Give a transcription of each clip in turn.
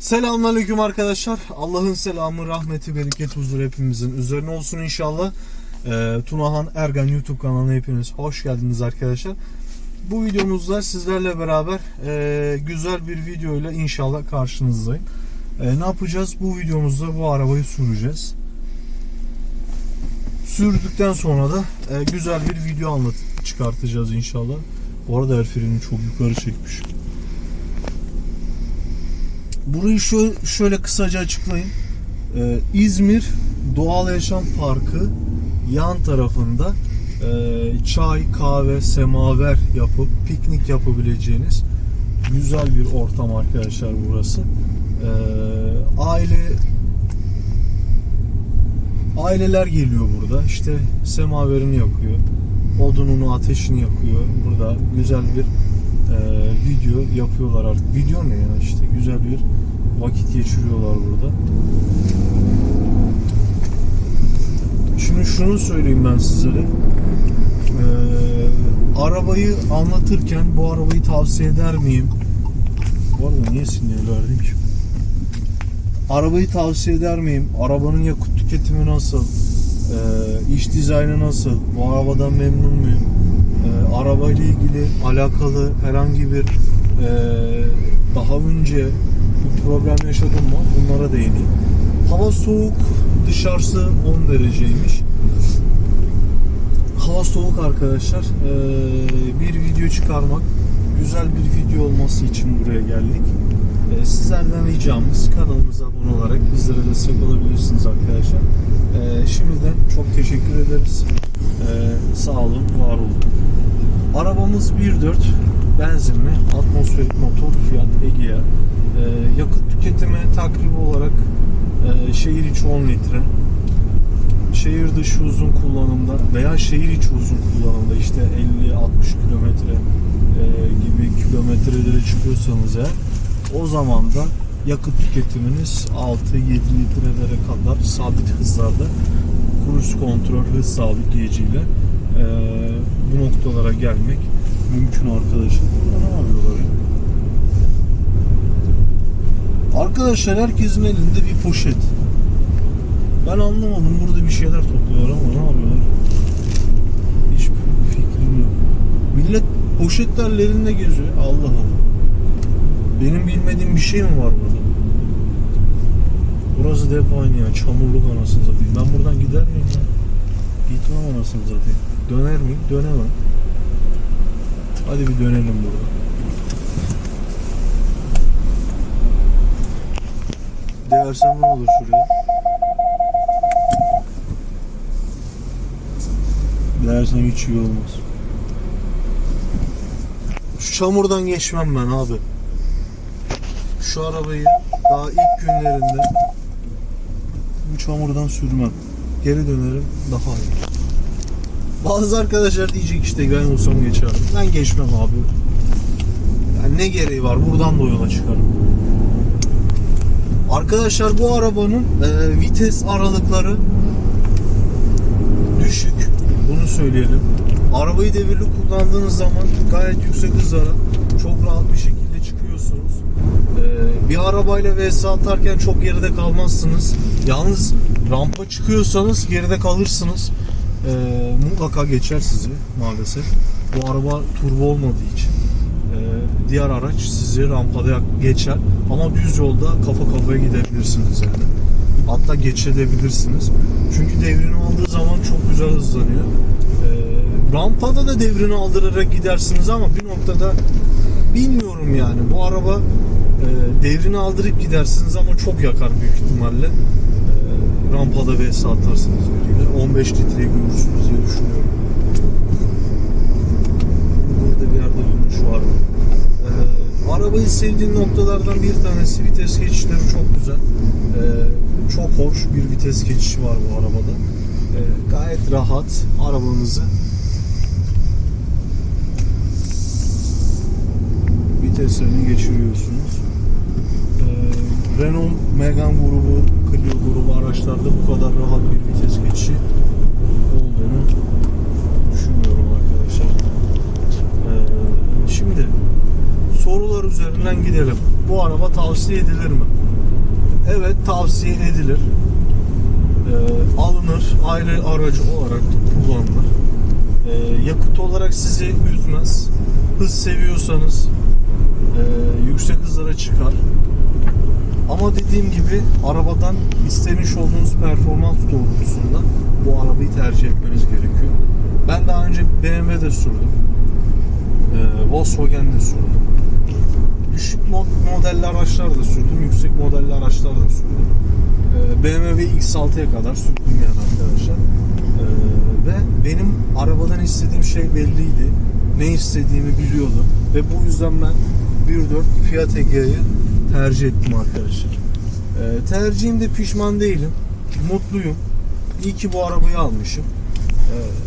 Selamünaleyküm arkadaşlar. Allah'ın selamı, rahmeti, bereketi, huzur hepimizin üzerine olsun inşallah. Ee, Tunahan Ergen YouTube kanalına hepiniz hoş geldiniz arkadaşlar. Bu videomuzda sizlerle beraber e, güzel bir videoyla inşallah karşınızdayım. E, ne yapacağız? Bu videomuzda bu arabayı süreceğiz. Sürdükten sonra da e, güzel bir video anlat çıkartacağız inşallah. Bu arada el freni çok yukarı çekmiş. Burayı şöyle, şöyle kısaca açıklayayım. Ee, İzmir Doğal Yaşam Parkı yan tarafında e, çay, kahve, semaver yapıp piknik yapabileceğiniz güzel bir ortam arkadaşlar burası. Ee, aile aileler geliyor burada. İşte semaverini yakıyor. Odununu, ateşini yakıyor. Burada güzel bir e, video yapıyorlar artık. Video ne ya işte güzel bir vakit geçiriyorlar burada. Şimdi şunu söyleyeyim ben sizlere. Ee, arabayı anlatırken bu arabayı tavsiye eder miyim? Bu arada niye sinyal verdim ki? Arabayı tavsiye eder miyim? Arabanın yakıt tüketimi nasıl? Ee, iç dizaynı nasıl? Bu arabadan memnun muyum? Ee, arabayla ilgili alakalı herhangi bir e, daha önce bir problem yaşadım mı? Bunlara değineyim. Hava soğuk, dışarısı 10 dereceymiş. Hava soğuk arkadaşlar. Ee, bir video çıkarmak, güzel bir video olması için buraya geldik. Ee, sizlerden ricamız kanalımıza abone olarak bizlere destek olabilirsiniz arkadaşlar. Ee, şimdiden çok teşekkür ederiz. Ee, sağ olun, var olun. Arabamız 1.4 benzinli atmosferik motor Fiat Egea. Ee, yakıt tüketimi takribi olarak e, şehir içi 10 litre. Şehir dışı uzun kullanımda veya şehir içi uzun kullanımda işte 50-60 kilometre e, gibi kilometrelere çıkıyorsanız eğer o zaman da yakıt tüketiminiz 6-7 litrelere kadar sabit hızlarda cruise kontrol hız sabitleyiciyle e, bu noktalara gelmek mümkün. Burada ne yapıyorlar ya? Arkadaşlar herkesin elinde bir poşet. Ben anlamadım burada bir şeyler topluyorlar ama ne yapıyorlar? Hiçbir fikrim yok. Millet poşetlerlerinde geziyor. Allah Allah. Benim bilmediğim bir şey mi var burada? Burası depo aynı ya. Çamurluk anasını satayım. Ben buradan gider miyim ya? Gitmem anasını satayım. Döner miyim? Dönemem. Hadi bir dönelim burada. Değersem ne olur şuraya? Değersem hiç iyi olmaz. Şu çamurdan geçmem ben abi. Şu arabayı daha ilk günlerinde bu çamurdan sürmem. Geri dönerim daha iyi. Bazı arkadaşlar diyecek işte ben olsam geçerdim. Ben geçmem abi. Yani ne gereği var? Buradan da yola çıkarım. Arkadaşlar bu arabanın e, vites aralıkları düşük. Bunu söyleyelim. Arabayı devirli kullandığınız zaman gayet yüksek hızlara çok rahat bir şekilde çıkıyorsunuz. E, bir arabayla vs atarken çok geride kalmazsınız. Yalnız rampa çıkıyorsanız geride kalırsınız. E, mutlaka geçer sizi maalesef. Bu araba turbo olmadığı için e, diğer araç sizi rampada geçer ama düz yolda kafa kafaya gidebilirsiniz yani. Hatta geçebilirsiniz. Çünkü devrini aldığı zaman çok güzel hızlanıyor. E, rampada da devrini aldırarak gidersiniz ama bir noktada bilmiyorum yani bu araba e, devrini aldırıp gidersiniz ama çok yakar büyük ihtimalle. E, rampada vs atarsınız biriyle. 15 litreyi görürsünüz diye düşünüyorum. Burada bir yerde durmuş vardı. Ee, arabayı sevdiğim noktalardan bir tanesi vites geçişleri çok güzel. Ee, çok hoş bir vites geçişi var bu arabada. Ee, gayet rahat arabanızı viteslerini geçiriyorsunuz. Renault Megane grubu, Clio grubu araçlarda bu kadar rahat bir vites geçişi olduğunu düşünmüyorum arkadaşlar. Ee, şimdi sorular üzerinden gidelim. bu araba tavsiye edilir mi? Evet tavsiye edilir. Ee, alınır, aile aracı olarak kullanılır. Ee, yakıt olarak sizi üzmez. Hız seviyorsanız e, yüksek hızlara çıkar. Ama dediğim gibi arabadan istemiş olduğunuz performans doğrultusunda bu arabayı tercih etmeniz gerekiyor. Ben daha önce BMW'de sürdüm. Ee, sürdüm. Düşük mod- modelli araçlar da sürdüm. Yüksek modelli araçlar da sürdüm. Ee, BMW X6'ya kadar sürdüm yani arkadaşlar. Ee, ve benim arabadan istediğim şey belliydi. Ne istediğimi biliyordum. Ve bu yüzden ben 1.4 Fiat Egea'yı tercih ettim arkadaşlar. Ee, tercihimde pişman değilim. Mutluyum. İyi ki bu arabayı almışım. Ee,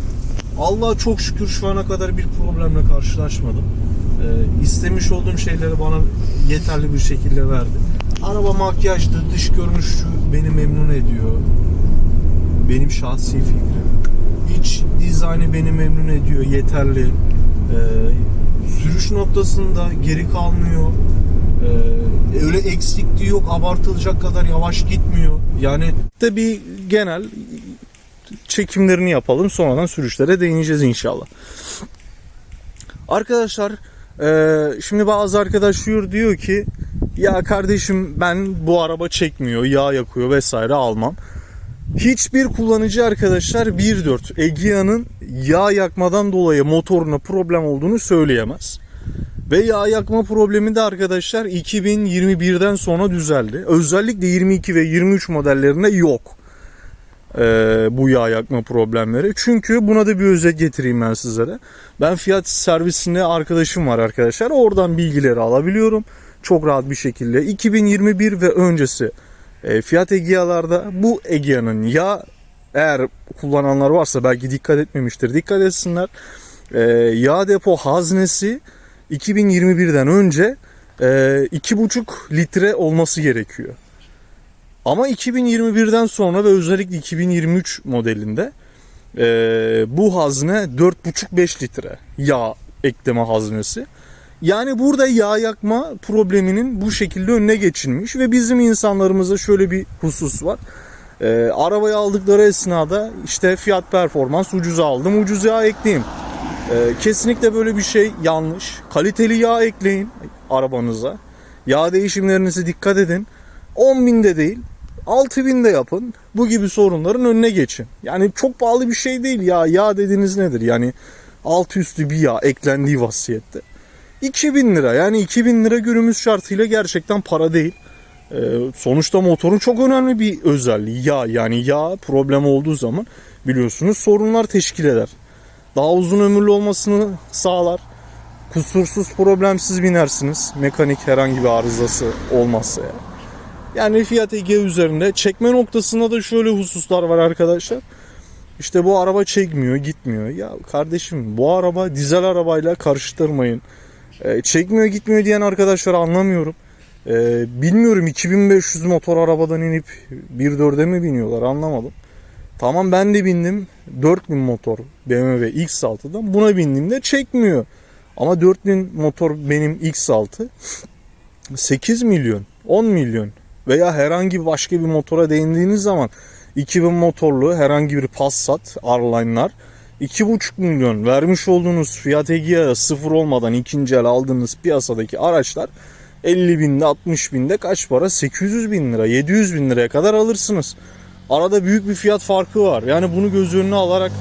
Allah'a çok şükür şu ana kadar bir problemle karşılaşmadım. Ee, istemiş olduğum şeyleri bana yeterli bir şekilde verdi. Araba makyajlı, dış görünüşü beni memnun ediyor. Benim şahsi fikrim. İç dizaynı beni memnun ediyor, yeterli. Ee, sürüş noktasında geri kalmıyor. Ee, öyle eksikliği yok, abartılacak kadar yavaş gitmiyor. Yani de bir genel çekimlerini yapalım. Sonradan sürüşlere değineceğiz inşallah. Arkadaşlar eee, şimdi bazı arkadaşlar diyor ki ya kardeşim ben bu araba çekmiyor, yağ yakıyor vesaire almam. Hiçbir kullanıcı arkadaşlar 1.4 Egea'nın yağ yakmadan dolayı motoruna problem olduğunu söyleyemez. Ve yağ yakma problemi de arkadaşlar 2021'den sonra düzeldi. Özellikle 22 ve 23 modellerinde yok. Ee, bu yağ yakma problemleri. Çünkü buna da bir özet getireyim ben sizlere. Ben fiyat servisinde arkadaşım var arkadaşlar. Oradan bilgileri alabiliyorum. Çok rahat bir şekilde. 2021 ve öncesi e, Fiat Egea'larda bu Egea'nın ya eğer kullananlar varsa belki dikkat etmemiştir. Dikkat etsinler. E, yağ depo haznesi 2021'den önce e, 2,5 litre olması gerekiyor. Ama 2021'den sonra ve özellikle 2023 modelinde e, bu hazne 4,5-5 litre yağ ekleme haznesi. Yani burada yağ yakma probleminin bu şekilde önüne geçilmiş ve bizim insanlarımızda şöyle bir husus var. E, arabayı aldıkları esnada işte fiyat performans ucuza aldım ucuz yağ ekleyeyim. E, kesinlikle böyle bir şey yanlış. Kaliteli yağ ekleyin arabanıza. Yağ değişimlerinize dikkat edin. 10 binde değil 6 binde yapın. Bu gibi sorunların önüne geçin. Yani çok pahalı bir şey değil ya. Yağ dediğiniz nedir? Yani alt üstü bir yağ eklendiği vasiyette. 2000 lira yani 2000 lira günümüz şartıyla gerçekten para değil. Ee, sonuçta motorun çok önemli bir özelliği yağ yani yağ problem olduğu zaman biliyorsunuz sorunlar teşkil eder. Daha uzun ömürlü olmasını sağlar. Kusursuz problemsiz binersiniz. Mekanik herhangi bir arızası olmazsa yani. Yani Fiat Egea üzerinde çekme noktasında da şöyle hususlar var arkadaşlar. İşte bu araba çekmiyor, gitmiyor. Ya kardeşim bu araba dizel arabayla karıştırmayın. Ee, çekmiyor, gitmiyor diyen arkadaşları anlamıyorum. Ee, bilmiyorum 2500 motor arabadan inip 1.4'e mi biniyorlar anlamadım. Tamam ben de bindim 4000 motor BMW X6'dan buna bindiğimde çekmiyor. Ama 4000 motor benim X6 8 milyon 10 milyon veya herhangi başka bir motora değindiğiniz zaman 2000 motorlu herhangi bir Passat R-Line'lar 2,5 milyon vermiş olduğunuz Fiat Egea sıfır olmadan ikinci el aldığınız piyasadaki araçlar 50 binde 60 binde kaç para 800 bin lira 700 bin liraya kadar alırsınız. Arada büyük bir fiyat farkı var. Yani bunu göz önüne alarak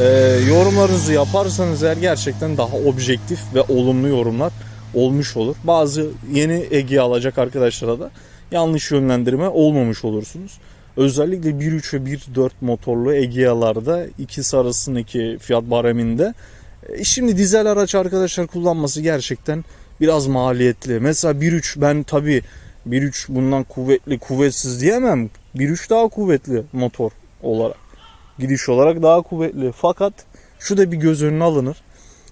e, yorumlarınızı yaparsanız eğer gerçekten daha objektif ve olumlu yorumlar olmuş olur. Bazı yeni Egea alacak arkadaşlara da yanlış yönlendirme olmamış olursunuz. Özellikle 1.3 ve 1.4 motorlu Egea'larda ikisi arasındaki fiyat bareminde e, şimdi dizel araç arkadaşlar kullanması gerçekten biraz maliyetli. Mesela 1.3 ben tabi 1.3 bundan kuvvetli kuvvetsiz diyemem. 1.3 daha kuvvetli motor olarak. Gidiş olarak daha kuvvetli. Fakat şu da bir göz önüne alınır.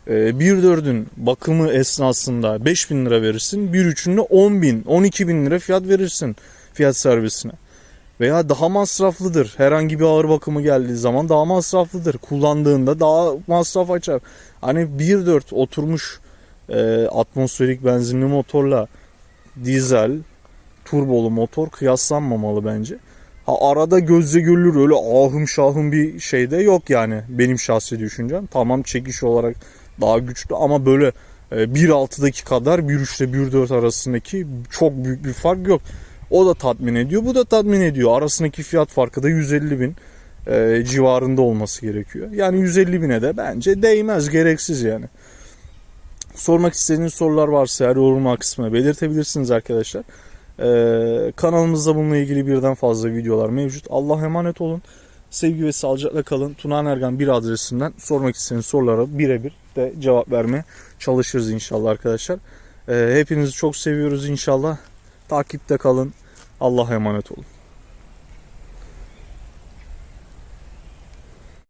Ee, 1.4'ün bakımı esnasında 5000 lira verirsin. 1.3'ünde 10 bin, 12 bin lira fiyat verirsin fiyat servisine. Veya daha masraflıdır. Herhangi bir ağır bakımı geldiği zaman daha masraflıdır. Kullandığında daha masraf açar. Hani 1.4 oturmuş e, atmosferik benzinli motorla dizel, turbolu motor kıyaslanmamalı bence. Ha arada gözle görülür öyle ahım şahım bir şey de yok yani benim şahsi düşüncem. Tamam çekiş olarak daha güçlü ama böyle e, 1.6'daki kadar 1.3 ile 1.4 arasındaki çok büyük bir fark yok. O da tatmin ediyor, bu da tatmin ediyor. Arasındaki fiyat farkı da 150 bin e, civarında olması gerekiyor. Yani 150 bine de bence değmez, gereksiz yani. Sormak istediğiniz sorular varsa eğer yorumlar kısmına belirtebilirsiniz arkadaşlar. Ee, kanalımızda bununla ilgili birden fazla videolar mevcut. Allah emanet olun. Sevgi ve sağlıcakla kalın. Tunan Ergan bir adresinden sormak istediğiniz sorulara birebir de cevap vermeye çalışırız inşallah arkadaşlar. Ee, hepinizi çok seviyoruz inşallah. Takipte kalın. Allah'a emanet olun.